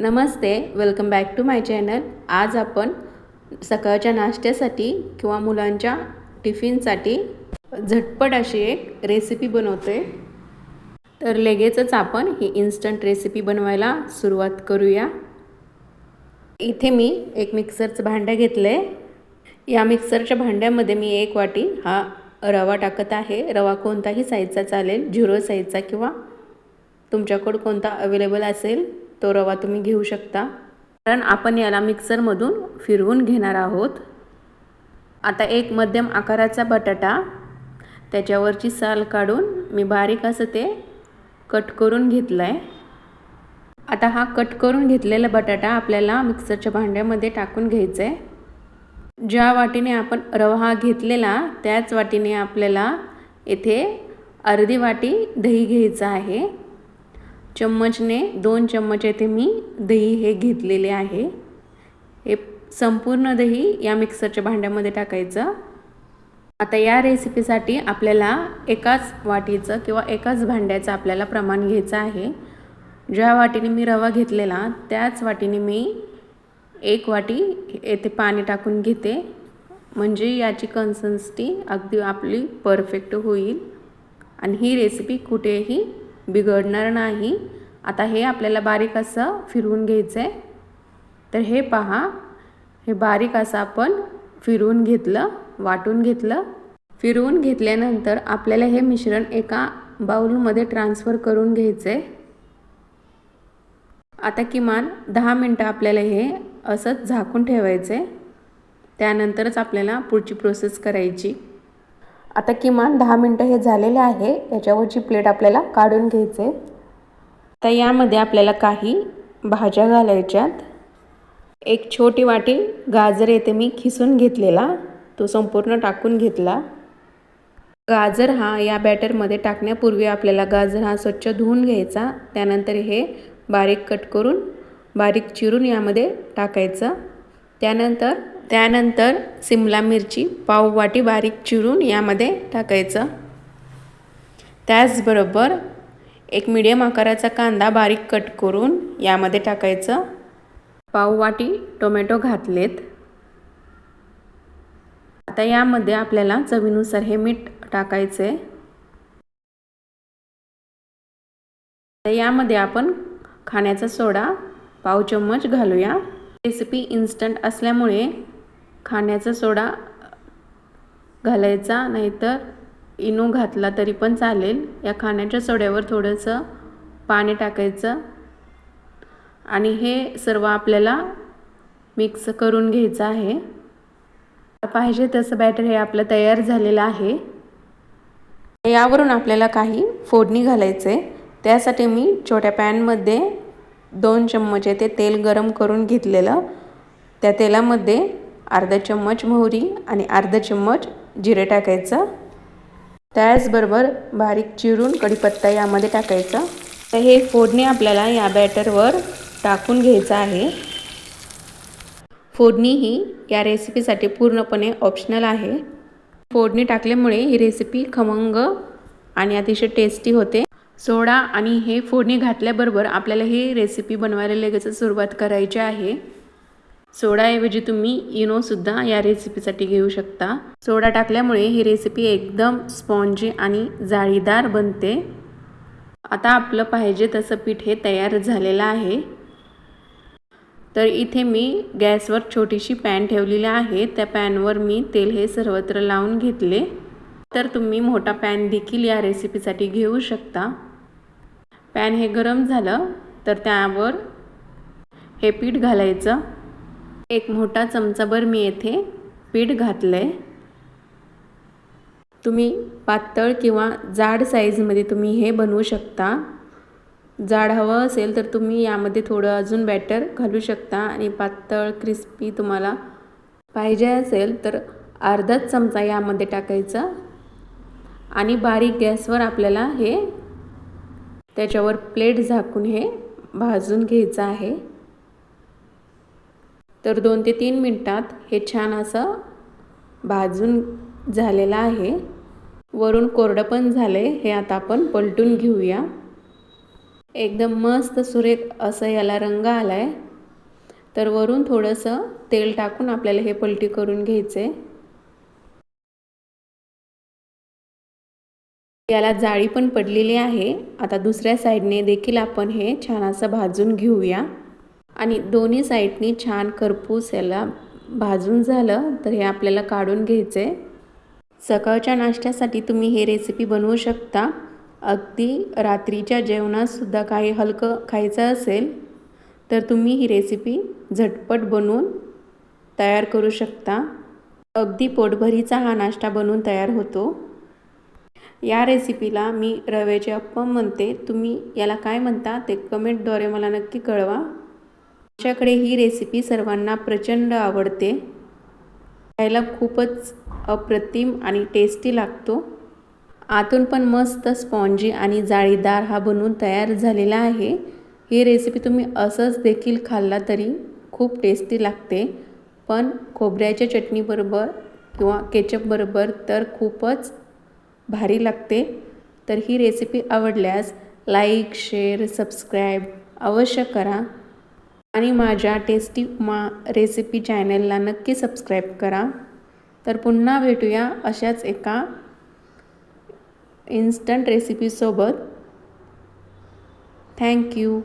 Namaste welcome back to my channel आज आपण सकाळच्या नाश्त्यासाठी किंवा मुलांच्या टिफिनसाठी झटपट अशी एक रेसिपी बनवते. तर लगेचच आपण ही इन्स्टंट रेसिपी बनवायला सुरुवात करूया. इथे मी एक मिक्सरचं भांडं घेतलं आहे या मिक्सरच्या भांड्यामध्ये मी एक वाटी हा रवा टाकत आहे. रवा कोणताही साईजचा चालेल झिरो साईजचा किंवा तुमच्याकडं कोणता अवेलेबल असेल तो रवा तुम्ही घेऊ शकता. कारण आपण याला मिक्सरमधून फिरवून घेणार आहोत. आता एक मध्यम आकाराचा बटाटा त्याच्यावरची साल काढून मी बारीक असं ते कट करून घेतलं आहे आता हा कट करून घेतलेला बटाटा आपल्याला मिक्सरच्या भांड्यामध्ये टाकून घ्यायचा आहे ज्या वाटीने आपण रवा हा घेतलेला त्याच वाटीने आपल्याला येथे अर्धी वाटी दही घ्यायचं आहे. चम्मचने दोन चम्मच येथे मी दही हे घेतलेले आहे. हे संपूर्ण दही या मिक्सरच्या भांड्यामध्ये टाकायचं. आता या रेसिपीसाठी आपल्याला एकाच वाटीचं किंवा एकाच भांड्याचं आपल्याला प्रमाण घ्यायचं आहे. ज्या वाटीने मी रवा घेतलेला त्याच वाटीने मी एक वाटी येथे पाणी टाकून घेते. म्हणजे याची कन्सिस्टन्सी अगदी आपली परफेक्ट होईल. आणि ही रेसिपी कुठेही बिघडणार नाही. आता हे आपल्याला बारीक असं फिरवून घ्यायचं आहे तर हे पहा हे बारीक असं आपण फिरवून घेतलं वाटून घेतलं. फिरवून घेतल्यानंतर आपल्याला हे मिश्रण एका बाउलमध्ये ट्रान्सफर करून घ्यायचं आहे आता किमान दहा मिनटं आपल्याला हे असंच झाकून ठेवायचं आहे त्यानंतरच आपल्याला पुढची प्रोसेस करायची. आता किमान दहा मिनटं हे झालेले आहे. याच्यावरची प्लेट आपल्याला काढून घ्यायचे. तर यामध्ये आपल्याला काही भाज्या घालायच्यात. एक छोटी वाटी गाजर येथे मी खिसून घेतलेला. तो संपूर्ण टाकून घेतला. गाजर हा या बॅटरमध्ये टाकण्यापूर्वी आपल्याला गाजर हा स्वच्छ धुवून घ्यायचा. त्यानंतर हे बारीक कट करून बारीक चिरून यामध्ये टाकायचं. त्यानंतर त्यानंतर सिमला मिरची पाव वाटी बारीक चिरून यामध्ये टाकायचं. त्याचबरोबर एक मिडियम आकाराचा कांदा बारीक कट करून यामध्ये टाकायचं. पाव वाटी टोमॅटो घातलेत. आता यामध्ये आपल्याला चवीनुसार हे मीठ टाकायचं. आहे यामध्ये आपण खाण्याचा सोडा पाव चम्मच घालूया. रेसिपी इन्स्टंट असल्यामुळे खाण्याचा सोडा घालायचा नाहीतर इनो घातला तरी पण चालेल. या खाण्याच्या सोड्यावर थोडंसं पाणी टाकायचं आणि हे सर्व आपल्याला मिक्स करून घ्यायचं आहे. पाहिजे तसं बॅटर हे आपलं तयार झालेलं आहे. यावरून आपल्याला काही फोडणी घालायचं आहे त्यासाठी मी छोट्या पॅनमध्ये दोन चम्मच ते तेल गरम करून घेतलेलं. त्या तेलामध्ये अर्धा चम्मच मोहरी आणि अर्धा चम्मच जिरे टाकायचं. त्याचबरोबर बारीक चिरून कढीपत्ता यामध्ये टाकायचा. तर हे फोडणी आपल्याला या बॅटरवर टाकून घ्यायचं आहे. फोडणी ही या रेसिपीसाठी पूर्णपणे ऑप्शनल आहे. फोडणी टाकल्यामुळे ही रेसिपी खमंग आणि अतिशय टेस्टी होते. सोडा आणि हे फोडणी घातल्याबरोबर आपल्याला ही रेसिपी बनवायला लगेच सुरुवात करायची आहे. सोडाऐवजी तुम्ही इनोसुद्धा या रेसिपीसाठी घेऊ शकता. सोडा टाकल्यामुळे ही रेसिपी एकदम स्पॉन्जी आणि जाळीदार बनते. आता आपलं पाहिजे तसं पीठ हे तयार झालेलं आहे. तर इथे मी गॅसवर छोटीशी पॅन ठेवलेली आहे. त्या पॅनवर मी तेल हे सर्वत्र लावून घेतले. तर तुम्ही मोठा पॅन देखील या रेसिपीसाठी घेऊ शकता. पॅन हे गरम झालं तर त्यावर हे पीठ घालायचं. एक मोठा चमचाभर मी येथे पीठ घातलं आहे तुम्ही पातळ किंवा जाड साईजमध्ये तुम्ही हे बनवू शकता. जाड हवं असेल तर तुम्ही यामध्ये थोडं अजून बॅटर घालू शकता आणि पातळ क्रिस्पी तुम्हाला पाहिजे असेल तर अर्धाच चमचा यामध्ये टाकायचा. आणि बारीक गॅसवर आपल्याला हे त्याच्यावर प्लेट झाकून हे भाजून घ्यायचं आहे. तर दोन ते तीन मिनटात हे छान असं भाजून झालेलं आहे. वरून कोरडं पण झालं आहे हे आता आपण पलटून घेऊया. एकदम मस्त सुरेख असं याला रंग आला आहे तर वरून थोडंसं तेल टाकून आपल्याला हे पलटी करून घ्यायचं आहे याला जाळी पण पडलेली आहे. आता दुसऱ्या साईडने देखील आपण हे छान असं भाजून घेऊया. आणि दोन्ही साईडनी छान करपूस याला भाजून झालं तर हे आपल्याला काढून घ्यायचं. आहे सकाळच्या नाश्त्यासाठी तुम्ही हे रेसिपी बनवू शकता. अगदी रात्रीच्या जेवणातसुद्धा काही हलकं खायचं असेल तर तुम्ही ही रेसिपी झटपट बनवून तयार करू शकता. अगदी पोटभरीचा हा नाश्ता बनवून तयार होतो. या रेसिपीला मी रव्याचे अप्पम म्हणते. तुम्ही याला काय म्हणता ते कमेंटद्वारे मला नक्की कळवा. आमच्याकडे ही रेसिपी सर्वांना प्रचंड आवडते. खायला खूपच अप्रतिम आणि टेस्टी लागतो. आतून पण मस्त स्पॉन्जी आणि जाळीदार हा बनवून तयार झालेला आहे. ही रेसिपी तुम्ही असंच देखील खाल्ला तरी खूप टेस्टी लागते. पण खोबऱ्याच्या चटणीबरोबर किंवा केचपबरोबर तर खूपच भारी लागते. तर ही रेसिपी आवडल्यास लाईक शेअर सबस्क्राईब अवश्य करा. आणि माझ्या टेस्टी उमा रेसिपी चॅनलला नक्की सबस्क्राईब करा. तर पुन्हा भेटूया अशाच एका इन्स्टंट रेसिपीसोबत थँक्यू